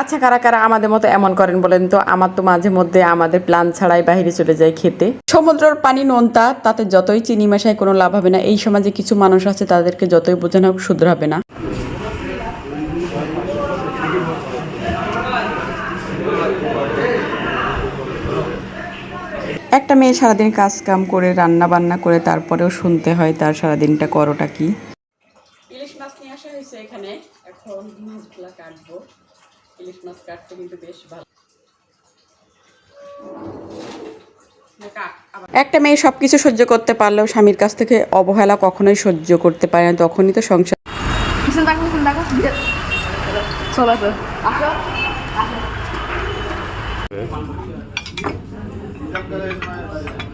আচ্ছা কারা কারা আমাদের মতো এমন করেন বলেন তো? আমার তো মাঝে মধ্যে আমাদের প্ল্যান ছাড়াই বাইরে চলে যায় খেতে। সমুদ্রের পানি নোনতা, তাতে যতই চিনি মেশায় কোনো লাভ হবে না। এই সমাজে কিছু মানুষ আছে, তাদেরকে যতই বোঝানো হোক শুধরাবে না। একটা মেয়ে সারাদিন কাজ কাম করে রান্না বান্না করে, তারপরেও শুনতে হয় তার সারাদিনটা করোটা কি। ইলিশ মাছ নিয়ে আসা হয়েছে এখানে। এখন কাটবো। ইলিশ মাছ কাটতে কিন্তু বেশ ভালো। একটা মেয়ে সবকিছু সহ্য করতে পারলেও স্বামীর কাছ থেকে অবহেলা কখনোই সহ্য করতে পারে না তখনই তো সংসার। 무